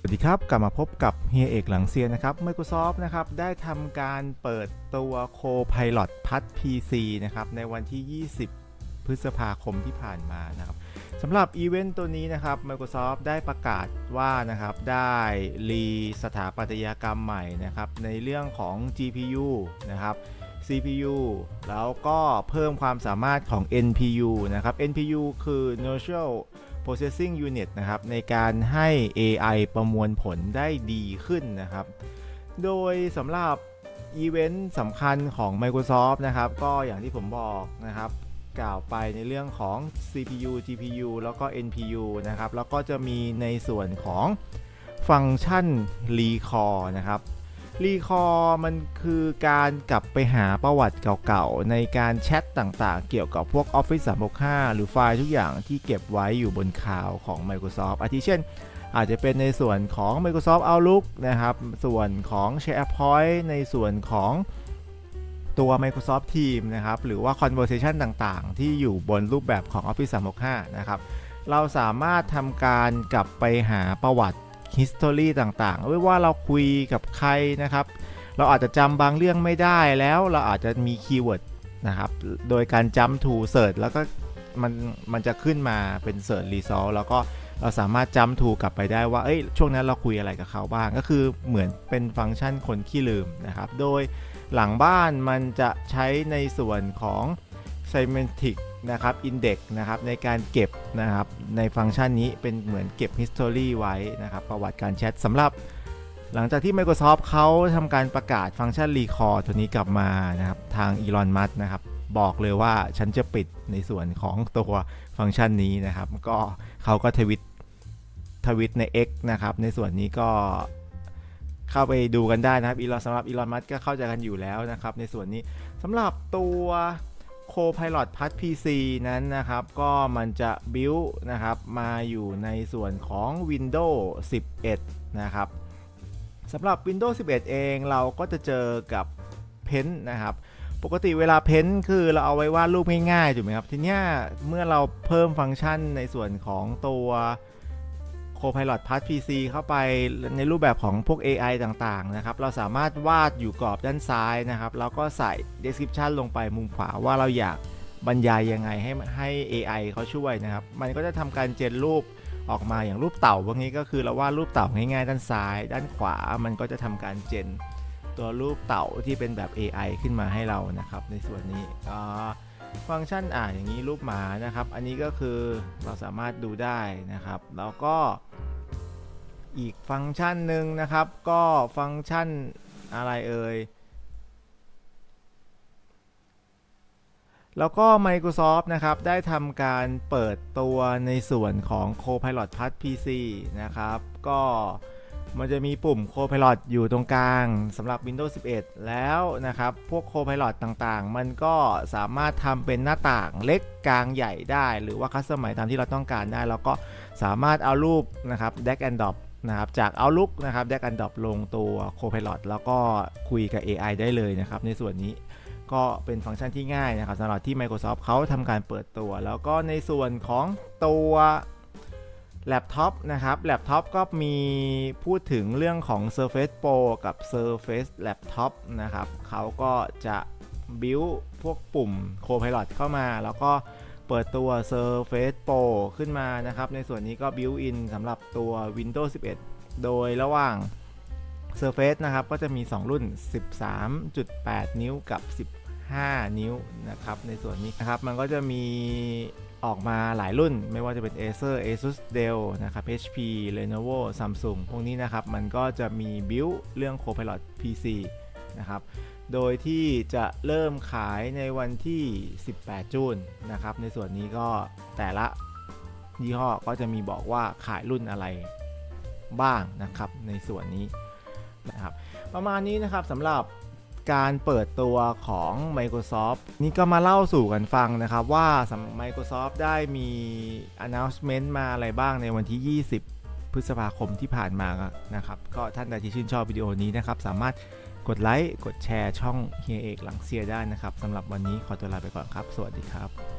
สวัสดีครับ กลับมาพบกับเฮียเอกหลังเซียนนะครับ Microsoft นะครับได้ทำการเปิดตัว Copilot พัด PC นะครับในวันที่ 20 พฤษภาคมที่ผ่านมานะครับสำหรับอีเวนต์ตัวนี้นะครับ Microsoft ได้ประกาศว่านะครับได้รีสถาปัตยกรรมใหม่นะครับในเรื่องของ GPU นะครับ CPU แล้วก็เพิ่มความสามารถของ NPU นะครับ NPU คือ Neural Processing Unit นะครับในการให้ AI ประมวลผลได้ดีขึ้นนะครับ โดยสำหรับอีเวนต์สำคัญของ Microsoft นะครับ ก็อย่างที่ผมบอกนะครับกล่าวไปในเรื่องของ CPU GPU แล้วก็ NPU นะครับ แล้วก็จะมีในส่วนของฟังก์ชัน Recall นะครับ รีคอร์มันคือการกลับไปหาประวัติเก่าๆ ในการแชทต่างๆ เกี่ยวกับพวก Office 365 หรือไฟล์ทุกอย่างที่เก็บไว้อยู่บนคลาวของ Microsoft อาทิเช่น อาจจะเป็นในส่วนของ Microsoft Outlook นะครับ ส่วนของ SharePoint ในส่วนของตัว Microsoft Teams นะครับ หรือว่า Conversation ต่างๆ ที่อยู่บนรูปแบบของ Office 365 นะครับ เราสามารถทำการกลับไปหาประวัติ history ต่างๆไม่ว่าเราคุยกับใครนะครับ เราอาจจะจำบางเรื่องไม่ได้แล้วเราอาจจะมีคีย์เวิร์ดนะครับ โดยการจำ to search แล้วก็มันมันจะขึ้นมาเป็น search result แล้วก็เราสามารถจำ to กลับไปได้ว่า เอ้ย ช่วงนั้นเราคุยอะไรกับเขาบ้าง ก็คือเหมือนเป็นฟังก์ชันคนขี้ลืมนะครับ โดยหลังบ้านมันจะใช้ในส่วนของ semantic นะครับ index นะครับในการเก็บนะครับในฟังก์ชันนี้เป็นเหมือนเก็บ history ไว้นะครับประวัติการแชทสำหรับ หลังจากที่ Microsoft เขาทำการประกาศฟังก์ชัน Recall ตัวนี้กลับมานะครับทาง Elon Musk นะครับบอกเลยว่าฉันจะปิดในส่วนของตัวฟังก์ชันนี้นะครับ ก็เขาก็ทวิตทวิตใน X นะครับในส่วนนี้ก็เข้าไปดูกันได้นะครับอีลอนสำหรับอีลอนมัสก็เข้าใจกันอยู่แล้วนะครับในส่วนนี้สำหรับตัว Copilot พัด PC นั้นนะครับ ก็มันจะ build นะครับมาอยู่ในส่วนของ Windows 11 นะครับสำหรับ Windows 11 เองเราก็จะเจอกับ Pen นะครับ ปกติเวลา Pen คือเราเอาไว้วาดรูปง่ายๆถูกไหมครับ ทีนี้เมื่อเราเพิ่มฟังก์ชันในส่วนของตัว Copilot Plus PC เข้าไปในรูปแบบของพวก AI ต่างๆนะครับ เราสามารถวาดอยู่กรอบด้านซ้ายนะครับ แล้วก็ใส่ description ลงไปมุมขวาว่าเราอยากบรรยายยังไงให้ให้ AI เขาช่วยนะครับ มันก็จะทำการเจนรูปออกมาอย่างรูปเต่าพวกนี้ก็คือเราวาดรูปเต่าง่ายๆด้านซ้าย ด้านขวา มันก็จะทำการเจนตัวรูปเต่าที่เป็นแบบ AI ขึ้นมาให้เรานะครับ ในส่วนนี้ก็ฟังก์ชันอ่าอย่างนี้รูปหมานะครับ อันนี้ก็คือเราสามารถดูได้นะครับ แล้วก็ อีกฟังก์ชันหนึ่งนะครับ ก็ฟังก์ชันอะไรเอ่ย แล้วก็ Microsoft นะครับ ได้ทำการเปิดตัวในส่วนของ Copilot Plus PC นะครับ ก็มันจะมีปุ่ม Copilot อยู่ตรงกลางสำหรับ Windows 11 แล้วนะครับ พวก Copilot ต่างๆ มันก็สามารถทำเป็นหน้าต่างเล็กกลางใหญ่ได้ หรือว่าคัสตอมไมตามที่เราต้องการได้ แล้วก็สามารถเอารูปนะครับ Drag and Drop นะครับจาก Outlook นะครับ Drag and Drop ลงตัว Copilot แล้วก็คุยกับ AI ได้เลยนะครับในส่วนนี้ก็เป็นฟังก์ชันที่ง่ายนะครับสำหรับที่ Microsoft เขาทำการเปิดตัว แล้วก็ในส่วนของตัวแล็ปท็อปนะครับแล็ปท็อปก็มีพูดถึงเรื่องของ Surface Pro กับ Surface Laptop นะครับเขาก็จะ build พวกปุ่ม Copilot เข้ามาแล้วก็ เปิดตัว Surface Pro ขึ้นมานะครับ ในส่วนนี้ก็ build in สำหรับตัว Windows 11 โดยระหว่าง Surface นะครับ ก็จะมี 2 รุ่น 13.8 นิ้วกับ 15 นิ้วนะครับ ในส่วนนี้นะครับ มันก็จะมีออกมาหลายรุ่น ไม่ว่าจะเป็น Acer Asus Dell นะครับ HP Lenovo Samsung พวกนี้นะครับ มันก็จะมีบิวเรื่อง Copilot PC นะครับ โดยที่จะเริ่มขายในวันที่ 18 จูนนะครับ ในส่วนนี้ก็แต่ละยี่ห้อก็จะมีบอกว่าขายรุ่นอะไรบ้างนะครับในส่วนนี้นะครับ ประมาณนี้นะครับสำหรับการเปิดตัวของ Microsoft นี่ก็มาเล่าสู่กันฟังนะครับว่า Microsoft ได้มี announcement มาอะไรบ้างในวันที่ 20 พฤษภาคมที่ผ่านมานะครับ ก็ท่านใดที่ชื่นชอบวิดีโอนี้นะครับ สามารถกดไลค์ กดแชร์ช่องเฮียเอกหลังเซียได้นะครับสำหรับวันนี้ขอตัวลาไปก่อนครับ สวัสดีครับ